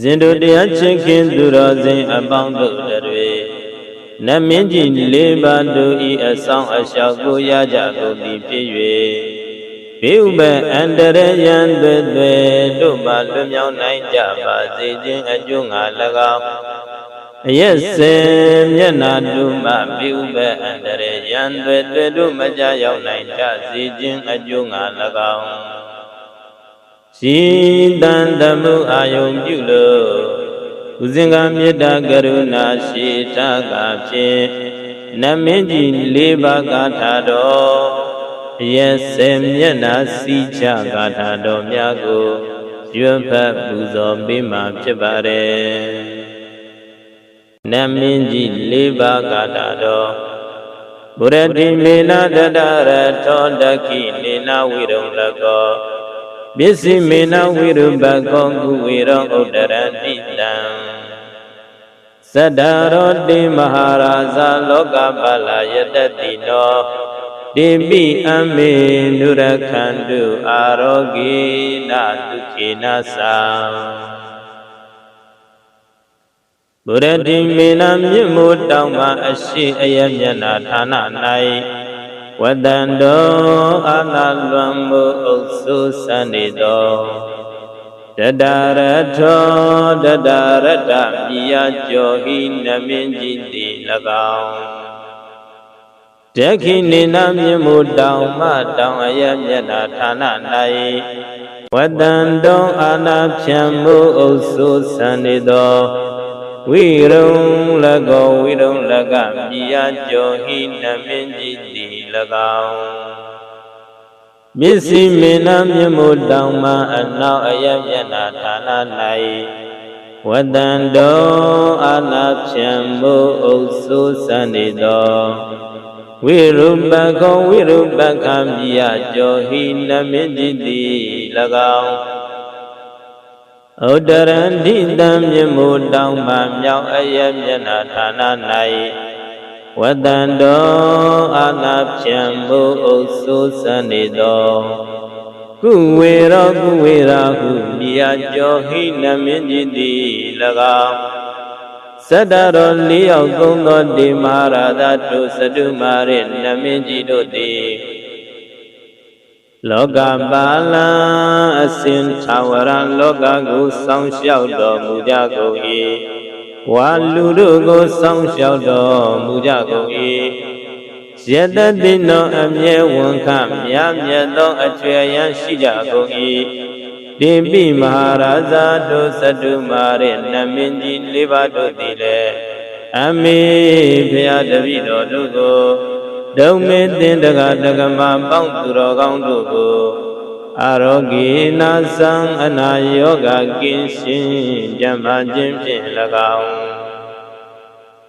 ဇင်တို့တရားချင်းခင်သူတော်စင်အပေါင်းတို့တွေနတ်မင်းကြီးလေးပါးတို့ဤအဆောင်အလျှောက်ကိုရကြကုန်သည်ဖြစ်၍ဘေဥပအန္တရယံတွေတွေတို့မှလွမြောက်နိုင်ကြပါစေခြင်းအကျိုးငါ၎င်းအယက်စင်မျက်နာတို့မှဘေဥပအန္တရယံတွေတွေတို့မကြရောက်နိုင်ကြစေခြင်းအကျိုးငါ၎င်း ရှိတန်တမှုအာယုံပြုလို့ဥစဉ်ကမေတ္တာကရုဏာရှိတာကဖြင့်နမင်းကြီးလေးပါးကာထာတော်အယက်စေမျက်နာစီချကာထာတော်များကိုရွတ်ဖတ်ပူဇော်ပေးမှာဖြစ်ပါတယ်နမင်းကြီးလေးပါးကာထာတော်ဘုရတိမေနတတရထောတခိနေနဝိရုံလကော ပစ္စည်းမေနဝိရုပကောကုဝေရောဥဒ္ဒရတိတံသတ္တရောတိမဟာရာဇာလောကပလာယတတိနောတိပိအမေနုရခန္တုအာရောဂေနဒုခေနသံဗုရတိမေနမြင့်မို့တောင်းမှအရှိအယမျက်နာဌာန၌ ဝတန္တောအာနာလွန်မှုအုပ်စုစံနေသောတတရထောတတရတမြည်ရကြောဟိနမင်းကြီးသည်၎င်းတခိနေနမြင့်မို့တောင်းမှတောင်းအယမျက်နာဌာန၌ဝတန္တောအာနာဖြံမှုအုပ်စုစံနေသော ဝိရုံလကောဝိရုံလကမြည်ရကြောဟိနမင်းကြီးသည်၎င်းမစ္စည်းမေနမြင့်မို့တောင်မှအနောက်အယမျက်နာဌာန၌ဝတန္တောအာနာဖြံမှုအုပ်စုစံနေသောဝိရုပကောဝိရုပကံမြည်ရကြောဟိနမင်းကြီးသည်၎င်း ဥဒရန္တိတံမြမှုတောင်းမှမြောက်အယမျက်နာဌာန၌ဝတန္တောအာနာဖြံမှုအုပ်စုစံနေသောကုဝေရောကုဝေရာဟုမြည်အကျော်ဟိနမင်းကြီးသည်၎င်းသတ္တရောလေးယောက်သုံးသောဒီမဟာရာသတို့စတုမာရိနမင်းကြီးတို့သည် လောကပါလံအစဉ်သာဝရလောကကိုစောင့်ရှောက်တော်မူကြကုန်၏ဝါလူတို့ကိုစောင့်ရှောက်တော်မူကြကုန်၏ယတတိနောအမြဲဝန်ခမြတ်မြတ်သောအကျွေရန်ရှိကြကုန်၏တိပိမဟာရာဇာတို့သတ္တုမာရိနမင်းကြီးလေးပါးတို့သည်လည်းအမေဖရာတပည့်တော်တို့ကို ဒုံမေတင်တကတကမပေါင်းသူတော်ကောင်းတို့ကိုအာရောဂေနာသံအနာယောဂကင်းရှင်းကြံပါခြင်းဖြင့်၎င်း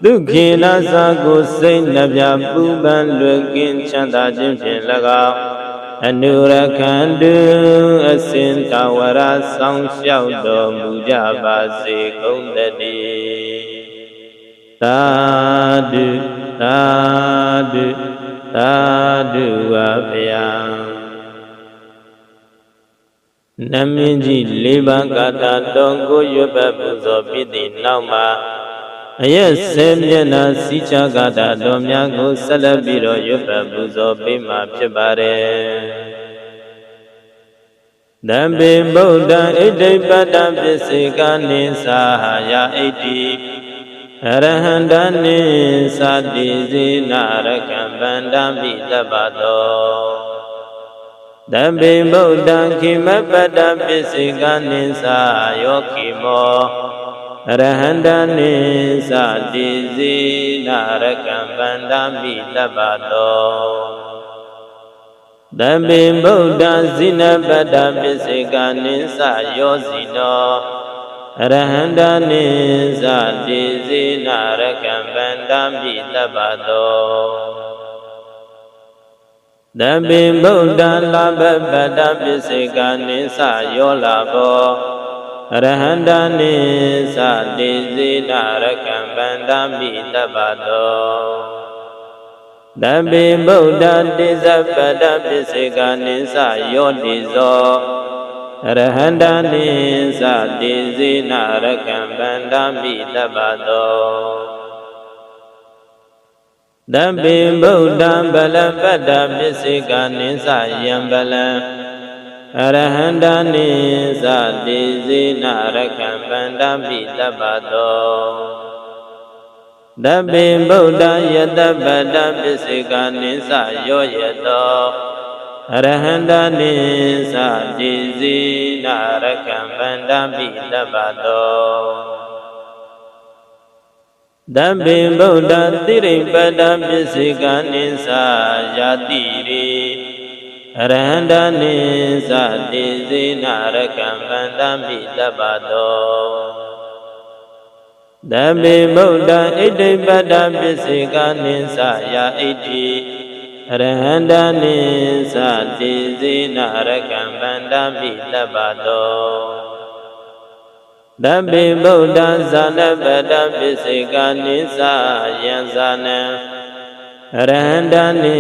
ဒုက္ခေနာသာကိုစိတ်နှပြပူပန်လွယ်ကင်းချမ်းသာခြင်းဖြင့်၎င်းအနုရခန္တုအစဉ်တဝရဆောင်လျှောက်တော်မူကြပါစေကုန်တည်းသာဓုသာဓု သာဓုပါဗျာနမင်းကြီးလေးပါးကာတာတော်ကိုရွတ်ပတ်ပူဇော်ပြီးသည့်နောက်မှာအယက်ဆဲမျက်နာစီချကာတာတော်များကိုဆက်လက်ပြီးတော့ရွတ်ပတ်ပူဇော်ပေးမှာဖြစ်ပါတယ်တံပေဗုဒ္ဓဣတိပတ္တပစ္စေကနိသာဟာယဣတိ အရဟန္တနိသတိစေနာရကံဗန္တမိတပ္ပတောတံပေဗုဒ္ဓံခိမပတ္တပစ္စေကနိသာယောခိမောအရဟန္တနိသတိစေနာရကံဗန္တမိတပ္ပတောတံပေဗုဒ္ဓဇိနပတ္တပစ္စေကနိသယောဇိနော အရဟန္တနိသတိစေနာရကံဗန္တမိတပ္ပတောတပိဗုဒ္ဓလာဘပတ္တပစ္စေကနိသယောလာဘောအရဟန္တနိသတိစေနာရကံဗန္တမိတပ္ပတောတပိဗုဒ္ဓတိဇပတ္တပစ္စေကနိသယောတိဇောအ ရဟန္တာနိသတိဇေနရကံဗန္ဓမိတပ္ပတောတပိဗုဒ္ဓံဗလပတ္တပစ္စေကနိသယံဗလံအရဟန္တာနိသတိဇေနရကံဗန္ဓမိတပ္ပတောတပိဗုဒ္ဓယတပတ္တပစ္စေကနိသယောယတော အရဟန္တာနိသတိဇေနရကံဗန္ဓမိတပ္ပတောတံပိဗုဒ္ဓတိရိပတ္တပစ္စေကနိသယာတိရေအရဟန္တာနိသတိဇေနရကံဗန္တမိတပ္ပတောတံပိဗုဒ္ဓဣတိပတ္တပစ္စေကနိသယာဣတိအ ရဟန္တာနိသတိဇေနရကံဗန္တမိတပ္ပတောတပိဗုဒ္ဓဇာနပတပစ္စေကနိသယံဇာနံရဟန္တာနိ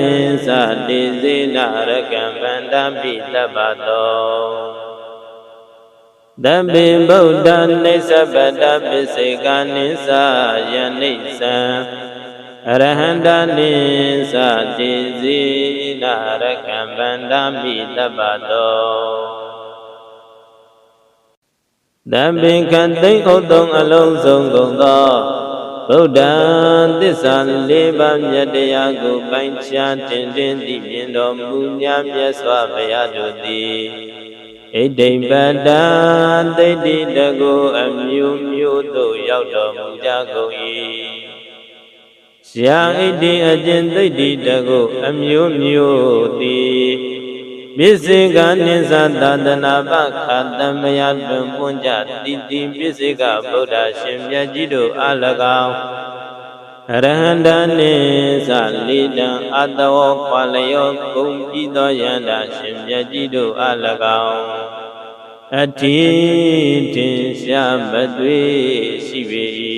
သတိစေနရကံဗန္တပိတပ္ပတောတပိဗုဒ္ဓနိစ္စပတပစ္စေကနိသယနိစ္စံရဟန္တာနိသတိစေနရကံဗန္တပိတပ္ပတောတံပင်ကသိမ့်ဥတုံအလုံးစုံကုန်သောဗုဒ္ဓံသစ္စာလေးပါးမြတ်တရားကိုပိုင်ခြားတင်တင်သိမြင်တော်မူများမြတ်စွာဘုရားတို့သည်ဣတိံပတ္တသိတိတကုအမျိုးမျိုးသို့ရောက်တော်မူကြကုန်၏ ရှာဣတိအကျင့်သိတိတကုအမျိုးမျိုးသည်ပစ္စေကနိသသာသနာပခာတမယတွင်ပွင့်ကြတိတိပစ္စေကဗုဒ္ဓရှင်မြတ်ကြီးတို့အ၎င်းအရဟန္တနိသလိတံအတဝခွာလျောဂုံပြီးသောယန္တာရှင်မြတ်ကြီးတို့အ၎င်းအတိတင်ရှားမသွေရှိပေ၏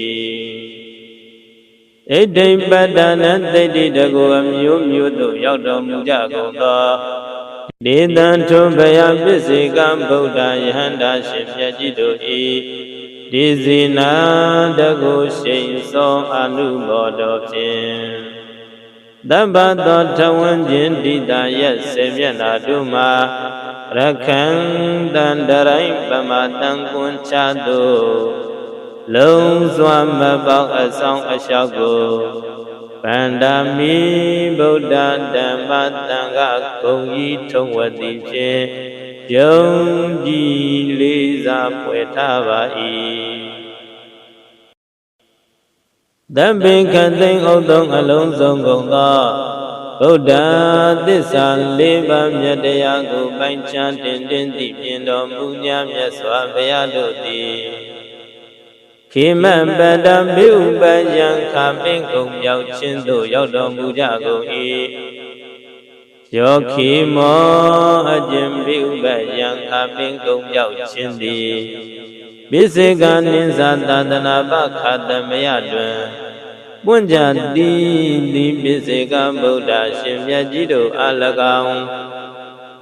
ဣတိပတ္တနသိတိတကိုအမျိုးမျိုးသို့ရောက်တော်မူကြကုန်သောဒေသံထုဘယပစ္စေကံဗုဒ္ဓယဟန္တာရှင်မြတ်ကြီးတို့ဤဒီဇိနာတကုရှိန်သောအနုဘောတော်ဖြင့်တပ္ပသောထဝံခြင်းတိတာရက်စေမျက်နာတို့မှာရခန္တန္တရိုင်းပမတံကွန်ချသို့ လုံးစွာမပေါက်အဆောင်အလျှောက်ကိုဗန္ဒာမိဗုဒ္ဓဓမ္မသံဃဂုံကြီးထုံဝတိဖြင့်ယုံကြည်လေးစားဖွယ်ထားပါ၏တံပင်ခသိင်ဥသုံးအလုံးစုံကုန်သောဗုဒ္ဓသစ္စာလေးပါးမြတ်တရားကိုပိုင်ချမ်းတင်တင်သိမြင်တော်မူ냐မြတ်စွာဘုရားတို့သည် ခေမပတ္တမိဥပယံခပင်ကုံရောက်ခြင်းသို့ရောက်တော်မူကြကုန်၏ယောခိမောအကျင့်မိဥပယံခပင်ကုံရောက်ခြင်းသည်ပိစေကနိသသာသနာပခတမယတွင်ပွင့်ကြသည်ဒီပိစေကဗုဒ္ဓရှင်မြတ်ကြီးတို့အ၎င်း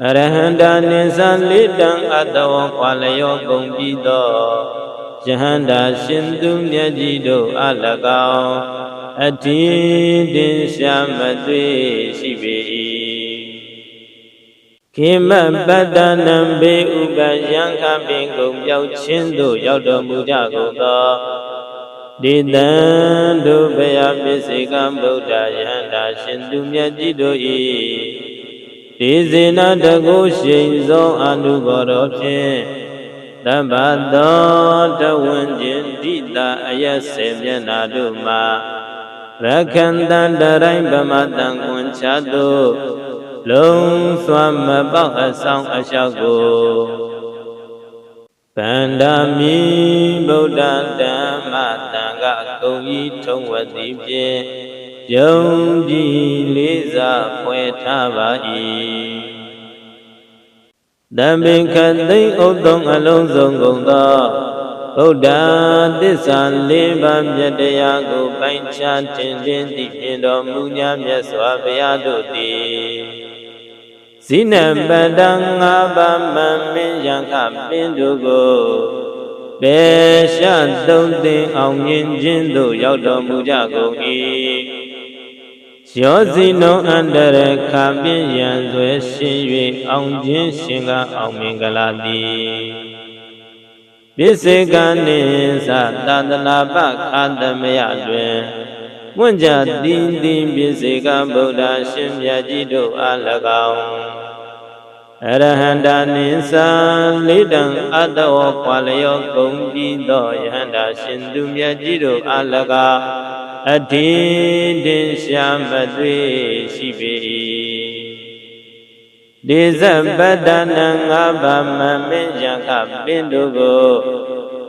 အရဟန္တာနိသလေးတံအတဝံခွာလျောကုန်ပြီးသော ယဟန္တာရှင်သူမြတ်ကြီးတို့အ၎င်းအတိတင်ရှာမသွေရှိပေ၏ခေမပတ္တနံဘေဥပယံခပင်ကုန်ပြောက်ခြင်းသို့ရောက်တော်မူကြကုန်သောဒေသံတို့ဘယပစ္စေကံဗုဒ္ဓယဟန္တာရှင်သူမြတ်ကြီးတို့၏ဒေဇေနတကုရှိန်သောအနုဘောတော်ဖြင့် တပ္ပသောတဝဉ္ကျင်ဒိတာအယစေမျက်နာတို့မှာရခန္တန္တရိုင်းဗမတံကွန်ချသို့လုံးစွာမပေါက်အဆောင်အလျှောက်ကိုဗန္ဒာမိဗုဒ္ဓဓမ္မတံကကုံဤထုံဝတိဖြင့်ယုံကြည်လေးစားဖွယ်ထားပါ၏ တံပင်ခသိမ့်ဥသုံးအလုံးစုံကုန်သောဗုဒ္ဓသစ္စာလေးပါးမြတ်တရားကိုပိုင်ခြားတင်တင်သိမြင်တော်မူ냐မြတ်စွာဘုရားတို့သည်ဇိနပတံငါးပါးမမင်းယံကပင်တို့ကိုပေရှသုံးသိအောင်မြင်ခြင်းသို့ရောက်တော်မူကြကုန်၏ ရောစီနုံအန္တရခပြင်းရန်ဆွဲရှင်၍အောင်ခြင်းရှင်ကအောင်မင်္ဂလာသည်ပိစေကနိသသာသနာပခာသမယတွင်ဝွင့်ကြတိတိပိစေကဗုဒ္ဓရှင်မြတ်ကြီးတို့အား၎င်းအရဟန္တာနိသလေးတံအတ္တဝခွာလျောဂုံပြီးသောယဟန္တာရှင်သူမြတ်ကြီးတို့အား၎င်း အတိတင်ရှာမတွေ့ရှိပေ၏ဒေဇပတ္တနာငါးပါးမမင်းယံကပင်တို့ကို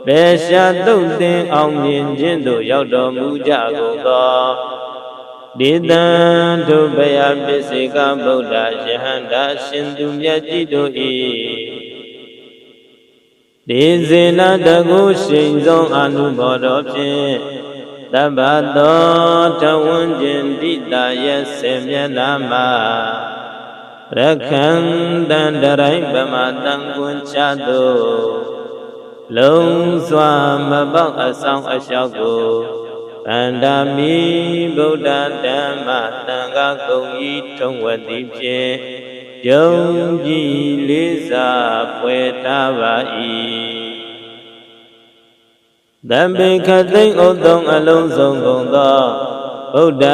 ဘေရှာတုတ်တင်အောင်မြင်ခြင်းသို့ရောက်တော်မူကြကုန်သောဒေတံဒုဗယပစ္စေကဗုဒ္ဓယဟန္တာရှင်သူမြတ်ကြီးတို့၏ဒေဇေနတကုရှိန်ဆုံးအနုဘောတော်ဖြင့် တပ္ပသောတဝန်းကျင်တိတာရဲ့ဆေမျက်နာမှာရခန္တံတရိုင်းဗမတံကွန်ချသောလုံးစွာမပေါက်အဆောင်အလျှောက်ကိုဗန္ဒာမိဗုဒ္ဓဓမ္မသံဃာကုံဤထုံဝတိဖြင့်ယုံကြည်လေးစားဖွယ်ထားပါ၏ တံပေခသိမ့်ဥသုံးအလုံးစုံကုန်သောဗုဒ္ဓ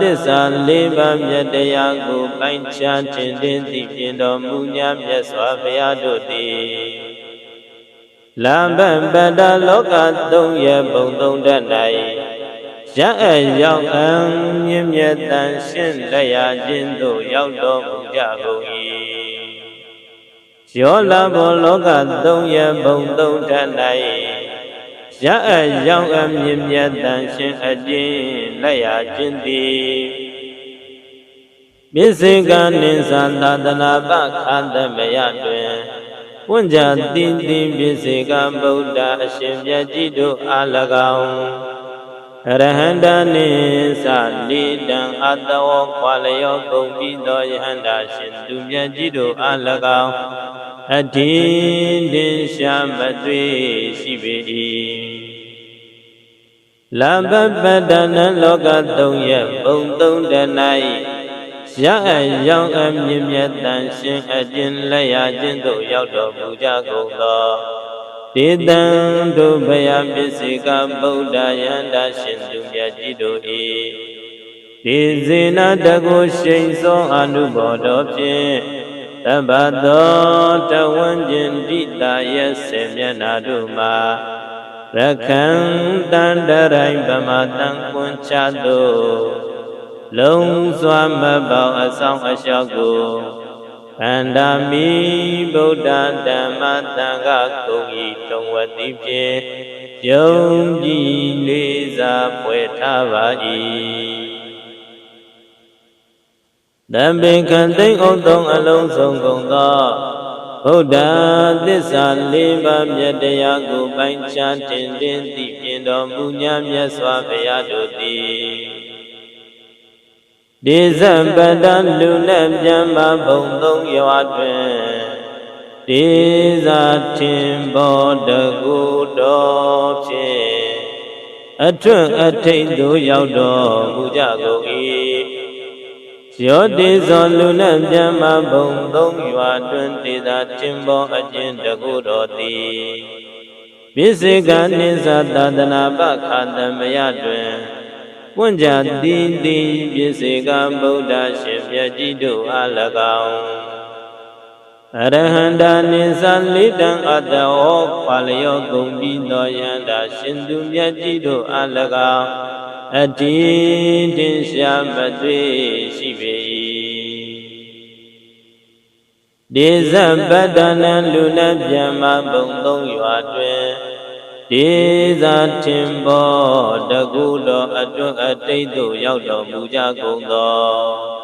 သစ္စာလေးပါးမြတ်တရားကိုပိုင်းခြားတင်တင်သိပြတော်မူညာမြတ်စွာဘုရားတို့သည်လမ္ဗပတ္တလောကသုံးရဘုံသုံးတတ်၌ရအရောက်အံမြင့်မြတ်တန်ရှင်းလက်ရခြင်းသို့ရောက်တော်မူကြကုန်၏ရောလာဘောလောကသုံးရဘုံသုံးတတ်၌ ရအပ်ရောက်အမြင့်မြတ်တန်ရှင်အကျဉ်လက်ရခြင်းသည်ပိစေကနိသသာသနာပခန္တမယတွင်ဝဉ္ဇာတိတိပိစေကဗုဒ္ဓအရှင်မြတ်ကြီးတို့အား၎င်း ရဟန္တာနိသလိတံအတဝခွာလျောကုန်ပြီးသောယဟန္တာရှင်သူမြတ်ကြီးတို့အား၎င်းအတိတင်ရှာမတွေ့ရှိပေ၏လဘပတနလောကသုံးရဲ့ဘုံသုံးတ၌ရအရောင်အမြင့်မြတ်တန်ရှင်အကျဉ်လက်ရခြင်းသို့ရောက်တော်မူကြကုန်သော ဒေတံတို့ဘယပစ္စေကဗုဒ္ဓယန္တာရှင်သူမြတ်ကြီးတို့၏ဒေဇေနတကုရှိန်သောအနုဘောတော်ဖြင့်တပ္ပသောတဝန်းကျင်တိတာရဲ့ဆေမျက်နာတို့မှာရခံတန်တရိုင်ဗမတန်ကွန်ချသောလုံးစွာမပေါအဆောင်အလျှောက်ကို ဗန္ဒာမိဗုဒ္ဓဓမ္မသံဃာကုံဤတုံဝတိဖြင့်ယုံကြည်လေးစားပွဲထားပါ၏တံပင်ခံသိမ့်ဥသုံးအလုံးစုံကုန်သောဗုဒ္ဓသစ္စာလေးပါးမြတ်တရားကိုပိုင်းခြားတင်တင်သိပြတော်မူညာမြတ်စွာဘုရားတို့သည် ဒေဇပတ္တလူနဲ့ပြန်ပါဘုံသုံးရွာတွင်ဒေဇာထင်ဘောတကူတော်ဖြင့်အထွတ်အထိတ်သို့ရောက်တော်မူကြကုန်၏ရောတိဇောလူနံမြမဘုံသုံးရွာတွင်တေသာတင်ဘောအကျဉ်တကုတော်သည်ပိစေကနိသသာသနာပခာတမယတွင် ပွင့်ကြတိတိပိစေကဗုဒ္ဓရှင်မြတ်ကြီးတို့အား၎င်းအရဟန္တာနိသလိတံအတ္တဟောခွာလျောကုန်ပြီးသောယန္တာရှင်သူမြတ်ကြီးတို့အား၎င်းအတိတင်ရှာမတွေ့ရှိပေ၏ဒေဇပတ္တနံလူနဗျမ္မဘုံသုံးရွာတွင် ဒေဇာထင်ဘောတကုတော်အတွတ်အတိတ်သို့ရောက်တော်မူကြကုန်သော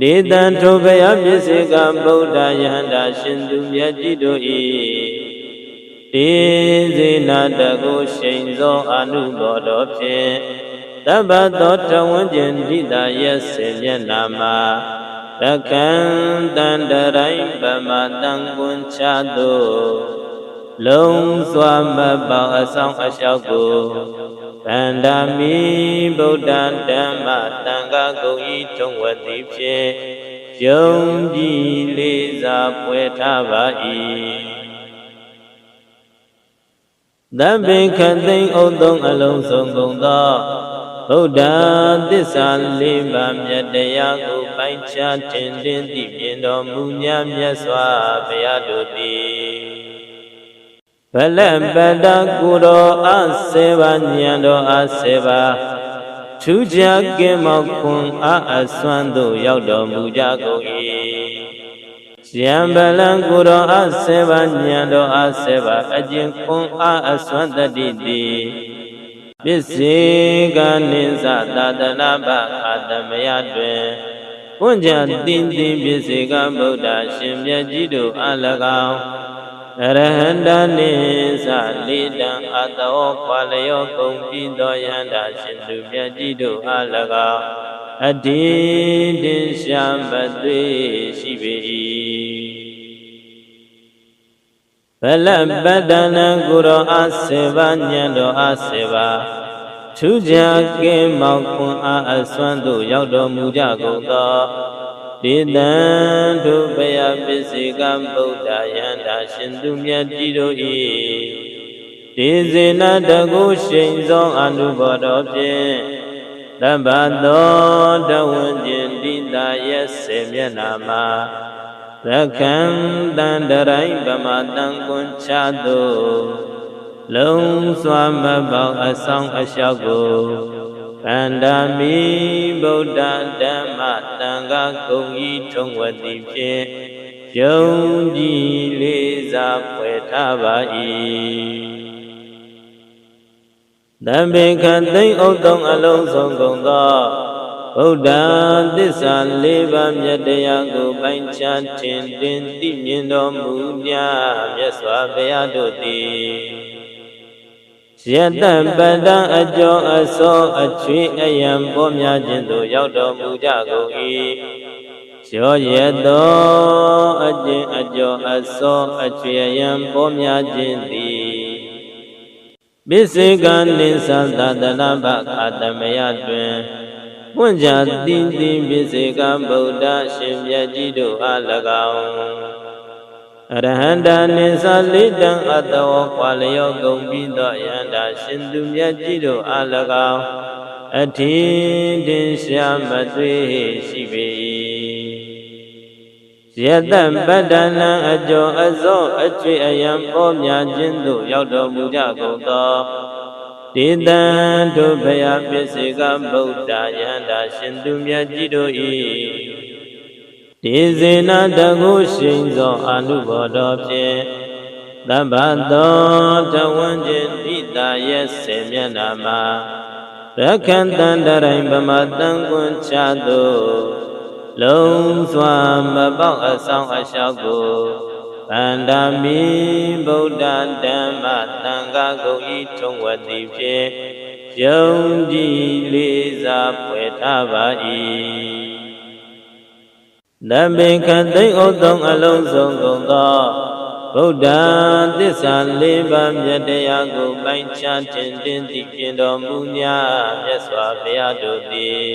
ဒေတံထိုဘယပစ္စေကဗုဒ္ဓယဟန္တာရှင်သူမြတ်ကြီးတို့၏တေဇေနာတကိုရှိန်သောအနုဘောတော်ဖြင့်တပ္ပသောတဝန်းကျင်ဒိတာရဲ့စေမျက်နာမှာရရကံတန်တရိုင်းဗမတန်ကွန်ချသို့ လုံးစွာမပေါအဆောင်အလျှောက်ကိုဗန္ဒာမိဗုဒ္ဓဓမ္မတန်ခါကုန်ဤထုံဝတိဖြင့်ယုံကြည်လေးစားပွဲထားပါ၏သဗ္ဗေခသိမ့်ဥသုံးအလုံးစုံကုန်သောဗုဒ္ဓသစ္စာလေးပါးမြတ်တရားကိုပိုင်ခြားတင်တင်သိမြင်တော်မူများမြတ်စွာဘုရားတို့သည် ဗလပတကုတော်အစေပါဉာဏ်တော်အစေပါထူးခြားကင်းမောက်ခွန်အားအစွမ်းသို့ရောက်တော်မူကြကုန်၏ယံဗလံကိုတော်အစေပါဉာဏ်တော်အစေပါအကျင့်ခွန်အားအစွမ်းတတိတိပစ္စေကနိသသာတနာပအာတမယတွင်ဘုញ្ကြတင်တင်ပစ္စေကဗုဒ္ဓရှင်မြတ်ကြီးတို့အ၎င်းအ ရဟန္တာနိသလေးတံအတောခွာလျောကုန်ပြီးသောယန္တာရှင်သူမြတ်ကြီးတို့အ၎င်းအတိတင်ရှာမသွေရှိပေ၏ဗလပတ္တနာကိုရောအစေပါညံတော်အစေပါထူးခြားကင်းမောင်ခွန်အားအစွမ်းသို့ရောက်တော်မူကြကုန်သော ဒေတံဒုဗယပစ္စေကံဗုဒ္ဓယန္တာရှင်သူမြတ်ကြီးတို့၏ဒေဇေနတကုရှိန်သောအနုဘောတော်ဖြင့်တပ္ပသောတဝံကျင်တိတာရဲ့စေမျက်နာမှာရခံတန်တရိုင်းဗမာတန်ကွန်ချသို့လုံးစွာမပေါအဆောင်အလျှောက်ကိုဗန္ဒာမိဗုဒ္ဓဓမ္မ တန်ခါကုံဤထုံဝတိဖြင့်ယုံကြည်လေးစားဖွယ်ထားပါ၏တံပေခသိမ့်ဥတုံအလုံးစုံကုန်သောဗုဒ္ဓသစ္စာလေးပါးမြတ်တရားကိုပိုင်ခြားထင်တင်သိမြင်တော်မူများမြတ်စွာဘုရားတို့သည် ယတပတံအကျော်အစောအချွေအယံပေါ်များခြင်းသို့ရောက်တော်မူကြကုန်၏ကျော်ရသောအကျင့်အကျော်အစောအချွေအယံပေါ်များခြင်းသည်ပစ္စေကနိသသတနာဘခာတမယတွင်ပွင့်ကြတိတိပစ္စေကဗုဒ္ဓရှင်မြတ်ကြီးတို့အား၎င်း အရဟန္တာနိသလိတံအတောခွာလျောကုန်ပြီးသောယန္တာရှင်သူမြတ်ကြီးတို့အား၎င်းအထင်တင်ရှာမသွေရှိပေ၏ယတပတ္တနာအကျော်အစောအချွေအယံပေါ်များခြင်းသို့ရောက်တော်မူကြကုန်သောဒေတံဒုဗယပစ္စေကဗုဒ္ဓယန္တာရှင်သူမြတ်ကြီးတို့၏ ဒေဇေနတကုရှိန်သောအနုဘောတော်ဖြင့်သဗ္ဗသောတဝံကျင်တိတာရဲ့စေမျက်နာမှာရခန္တန္တရိုင်ဗမတန်ကွန်ချသို့လုံးစွာမပေါက်အဆောင်အလျှောက်ကိုဗန္ဒာမိဗုဒ္ဓဓမ္မသံဃာကုန်ဤထုံဝတိဖြင့်ယုံကြည်လေးစားဖွယ်ထားပါ၏ နမေခသိမ့်ဥသုံးအလုံးစုံကုန်သောဗုဒ္ဓသစ္စာလေးပါးမြတ်တရားကိုပိုင်ခြားတင်တင်သိပြတော်မူများမြတ်စွာဘုရားတို့သည်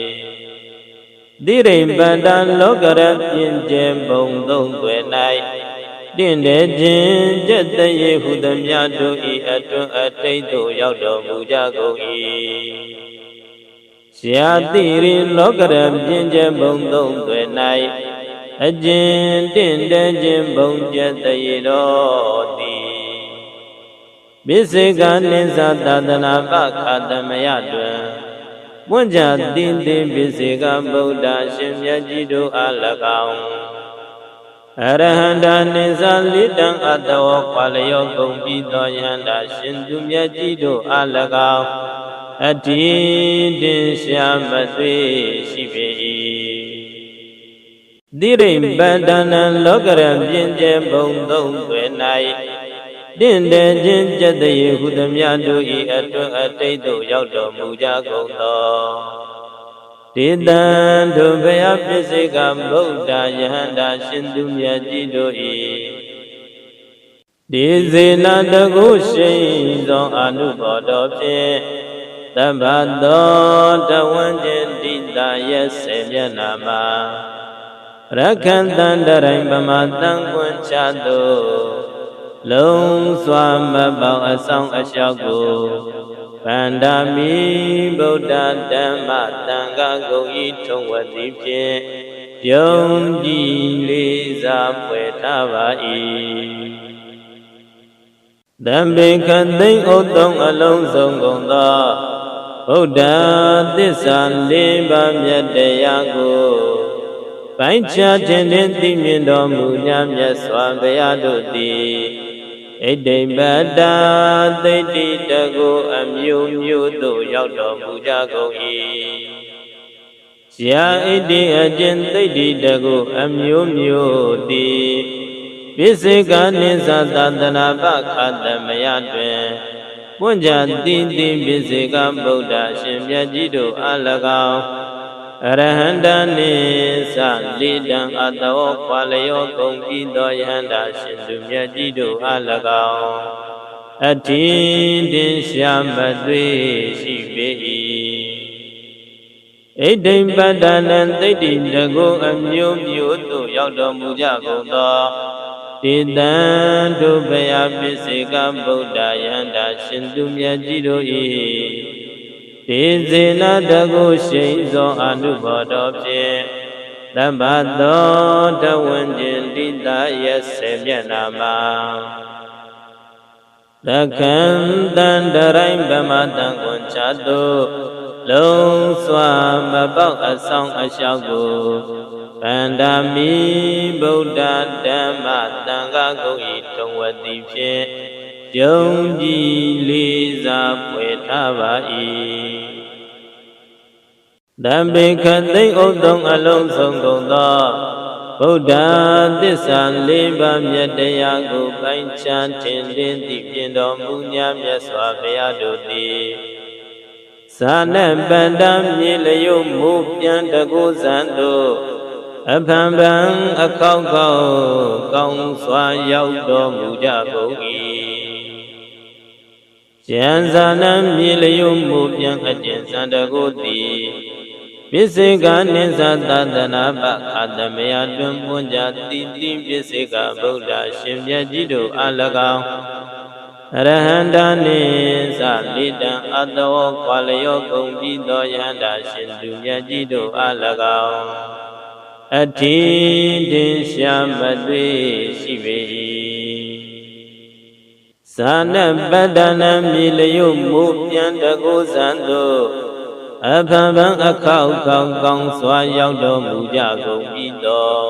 တိရိပန္တလောကရပြင်ကျင်ဘုံသုံးွယ်၌တင့်တဲ့ခြင်းကျက်တရေဟုသမျှတို့ဤအတွန်းအတိတ်သို့ရောက်တော်မူကြကုန်၏ရှာတိရိလောကရပြင်ကျင်ဘုံသုံးွယ်၌ အကျဉ်တင့်တဲ့ခြင်းဘုံကျက်တရေတော်သည်ပစ္စေကနိသသာသနာပခာတမယတွင်ပွင့်ကြတင်တင်ပစ္စေကဗုဒ္ဓရှင်မြတ်ကြီးတို့အား၎င်းအရဟန္တာနိသလိတံအတောခွာလျောကုန်ပြီးသောယန္တာရှင်သူမြတ်ကြီးတို့အား၎င်းအတိတင်ရှာမသွေရှိပေ၏ တိရိပန္တနံလောကရပြင်းကျဲဘုံသုံးွယ်၌တင့်တယ်ခြင်းကြက်တရေဟုသမျှတို့ဤအတွန်းအတိတ်သို့ရောက်တော်မူကြကုန်သောဒေတံဒုဘယပစ္စေကဗုဒ္ဓယဟန္တာရှင်သူမြတ်ကြီးတို့၏ဒီစေနတကုရှိန်သောအနုဘောတော်ဖြင့်တဗ္ဗသောတဝံကျင်တိတာရဲ့ဆေမျက်နာမှာ ရခန္တန္တရိုင်ပမတံကွန်ချသောလုံးစွာမပေါအဆောင်အလျှောက်ကိုဗန္ဒာမိဗုဒ္ဓဓမ္မတန်ခါကုန်ဤထုံဝတိဖြင့်ယုံကြည်လေးစားပွေထားပါ၏တံပေကသိမ့်ဥတုံအလုံးစုံကုန်သောဗုဒ္ဓသစ္စာလေးပါးမြတ်တရားကို ပိုင်းခြားခြင်းနှင့်သိမြင်တော်မူညာမြတ်စွာဘုရားတို့သည်ဣတိပတ္တာသိတိတကုအမျိုးမျိုးသို့ရောက်တော်မူကြကုန်၏ရာဣတိအကျင့်သိတိတကုအမျိုးမျိုးသည်ပိစေကနိသသတနာပခတမယတွင်ပွင့်ကြတိတိပိစေကဗုဒ္ဓရှင်မြတ်ကြီးတို့အ၎င်း အရဟန္တနိသလိတံအတောခွာလျောကုန်ပြီးသောယဟန္တာရှင်သူမြတ်ကြီးတို့အ၎င်းအထင်တင်ရှာမသွေရှိပေ၏ဣဒိံပတ္တနံသိတ္တိတကုအမျိုးမျိုးသို့ရောက်တော်မူကြကုန်သောတေတံဒုဗယပိစေကဗုဒ္ဓယန္တာရှင်သူမြတ်ကြီးတို့၏ ဒေဇေနတကုရှိန်သောအနုဘောတော်ဖြင့်တမ္ပသောတဝံကျင်တိတရဲ့ဆေမျက်နာမှာလက္ခံတန္တရိုင်းဗမတံကွန်ချတုလုံးစွာမပေါက်အဆောင်အလျှောက်ကိုဗန္ဒာမိဗုဒ္ဓဓမ္မတန်ခါကုန်ဤထုံဝတိဖြင့် ယုံကြည်လေးစားဖွယ်ထားပါ၏တံပေခသိမ့်ဥတုံအလုံးစုံကုန်သောဗုဒ္ဓသစ္စာလေးပါးမြတ်တရားကိုပိုင်းခြားထင်လင်းသိပြင်တော်မူညာမြတ်စွာဘုရားတို့သည်ဇာနပန္တမြေလျုပ်မူပြန်တကုဇံတို့အဖန်ပန်အခေါက်ခေါက်ကောင်းစွာရောက်တော်မူကြကုန်၏ ကျန်ဇာနမြေလျုပ်မူပြန်အကျင့်စံတကုသည်ပစ္စေကနိသသတနာပခတမယတွင်ပွန်ကြတိတိပစ္စေကဗုဒ္ဓရှင်မြတ်ကြီးတို့အ၎င်းအရဟန္တာနိသလိတံအတောခွာလျောကုန်ပြီးသောယန္တာရှင်သူမြတ်ကြီးတို့အ၎င်းအထိတင်ရှာမသွေရှိပေ၏ ဇာနပတ္တနမြေလျုပ်မူပြန်တကုဇံတို့အဖန်ဖန်အခောက်ကောင်းကောင်းစွာရောက်တော်မူကြကုန်ပြီးတော့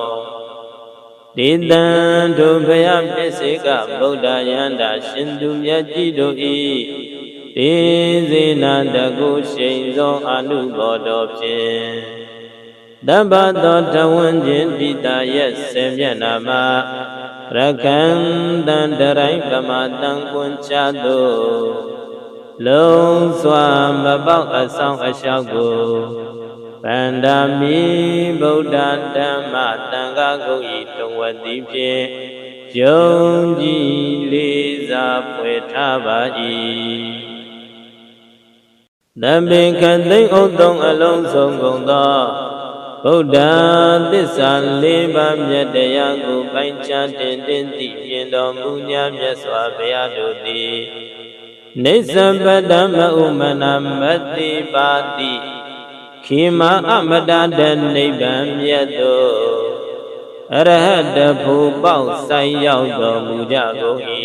ဒေတံတို့ဘယပစ္စေကဗုဒ္ဓယန္တာရှင်သူမြတ်ကြီးတို့၏ဒေဇေနတကုရှိန်သောအနုဘောတော်ဖြင့်တပ္ပသောတဝံကျင်တိတာရဲ့ဆေမျက်နာမှာ ရကံတန်တရိုင်းပမတံကွန်ချသောလုံးစွာမပေါက်အဆောင်အလျှောက်ကိုဗန္ဒာမိဗုဒ္ဓဓမ္မတန်ခါကုန်ဤတုံဝတိဖြင့်ယုံကြည်လေးစားဖွယ်ထားပါ၏တံပေခသိမ့်ဥတုံအလုံးစုံကုန်သော ဗုဒ္ဓသစ္စာလေးပါးမြတ်တရားကိုပိုင်းခြားတင်တင်သိမြင်တော်မူညာမြတ်စွာဘုရားတို့သည်နေသပတ္တမဥမနာမတိပါတိခေမအမတတနိဗ္ဗာန်မြတ်သောအရဟတဘူပေါက်ဆိုင်ရောက်တော်မူကြကုန်၏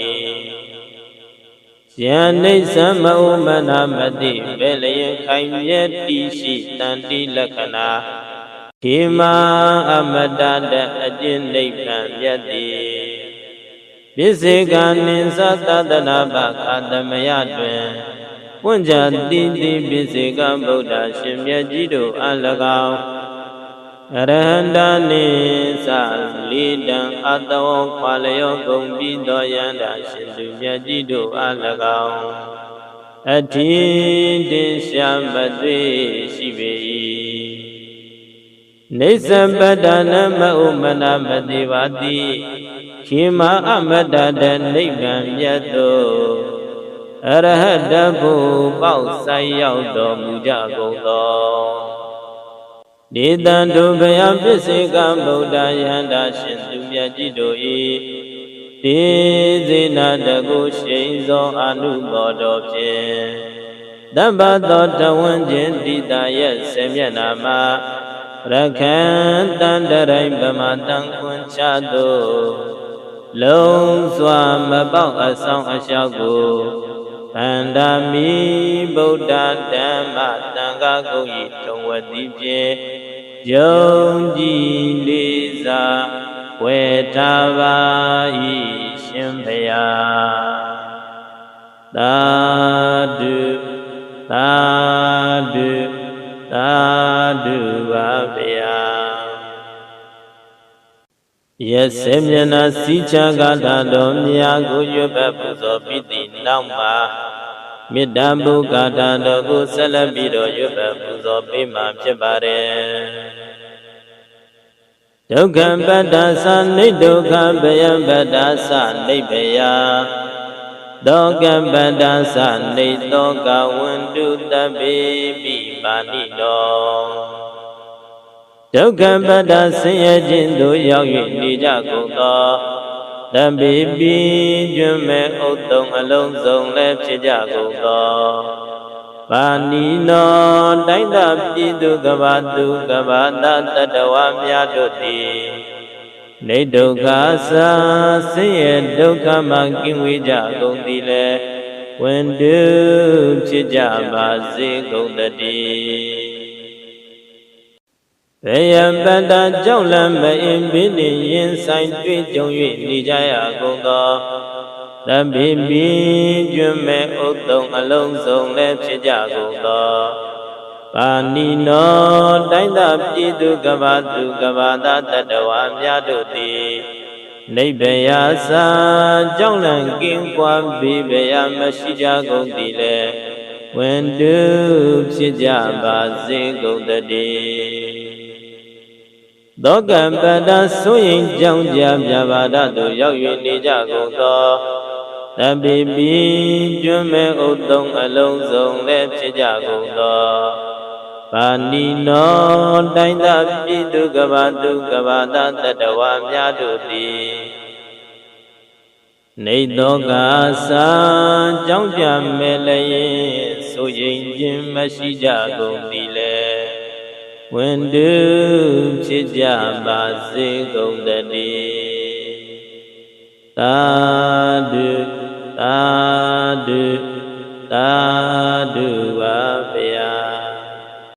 ယန္နိသမဥမနာမတိဘယ်လျင်ခိုင်မြဲတည်ရှိတန်တိလက္ခဏာ ခေမအမတတအကျင့်နိဗ္ဗာန်မြတ်သည်ပစ္စေကနိသသတနာပခတမယတွင်ပွင့်ကြတိတိပစ္စေကဗုဒ္ဓရှင်မြတ်ကြီးတို့အ၎င်းအရဟန္တာနိသလိတံအတောခွာလျောကုန်ပြီးသောယန္တာရှင်သူမြတ်ကြီးတို့အ၎င်းအထင်တင်ရှာမသွေရှိပေ၏ နေသပတ္တနမဥမနာမတိပါတိခေမအမတတနိဗ္ဗာန်မြတ်သို့အရဟတဘုပေါက်ဆိုင်ရောက်တော်မူကြကုန်သောဒေတံတို့ဘယပစ္စေကဗုဒ္ဓယန္တာရှင်သူမြတ်ကြီးတို့၏ဒေဇေနတကုရှိန်သောအနုဘောတော်ဖြင့်တပ္ပသောတဝန်းခြင်းတိတာရဲ့ဆေမျက်နာမှာ ရခံတန်တရိုင်ဗမတန်ခွန်ချသို့လုံးစွာမပေါက်အဆောင်အလျှောက်ကိုဗန္ဒာမိဗုဒ္ဓဓမ္မတန်ခါကုန်၏ထုံဝတိဖြင့်ယုံကြည်လေးစားဝေထားပါ၏ရှင်ဘုရားသာဓုသာဓု သာဓုပါဗျာယစေမျက်နာစီချကတာတော်မြာကိုရွတ်ပတ်ပူဇော်ပြီးသည့်နောက်မှာမေတ္တာဘုကာတာတော်ကိုဆက်လက်ပြီးတော့ရွတ်ပတ်ပူဇော်ပေးမှာဖြစ်ပါတယ်ဒုက္ခပတ္တသနိဒုက္ခဗယံပတ္တသနိဗ္ဗယ သောကပတ္တသနေသောကဝန္တုတပိပိပါဏိတောဒုက္ခပတ္တဆင်းရဲခြင်းသို့ရောက်၍နေကြကုန်သောတပိပိကျွမ်းမဲ့ဥတ္တုံအလုံးစုံလည်းဖြစ်ကြကုန်သောပါဏိနောတိုင်းသာပြည်သူကဘာသူကဘာတာတတဝများတို့သည် နေဒုက္ခသာဆင်းရဲဒုက္ခမှကင်းဝေးကြကုန်သည်လေဝန်တုဖြစ်ကြပါစေကုန်တည်းဘေယံပတ္တကြောင့်လမ်းမအင်းဘိနေရင်ဆိုင်တွေ့ကြုံ၍နေကြရကုန်သောသဗ္ဗေပိကျွမ်းမဲ့ဥတုံအလုံးစုံလည်းဖြစ်ကြကုန်သော ပါဏိနောတိုင်းသာပြည်သူကဘာသူကဘာသာတတဝါများတို့သည်နိဗ္ဗာန်သာကြောင့်လံကင်းကွာပြီဘယမရှိကြကုန်သည်လေဝန်တုဖြစ်ကြပါစေကုန်တည်းသောကံပတ္တဆိုရင်ကြောင့်ကြပြပါဒသို့ရောက်၍နေကြကုန်သောတပိပိကျွမ်းမဲ့ဥတုံအလုံးစုံလည်းဖြစ်ကြကုန်သော ပါဏိနောတိုင်းသာပြည်သူကဘာသူကဘာသာတတဝါများတို့သည်နေသောကသာကြောင့်ကြမဲ့လည်းဆိုရင်ခြင်းမရှိကြကုန်သည်လေဝန်တုဖြစ်ကြပါစေကုန်တည်းသာဓုသာဓုသာဓုပါဗျာ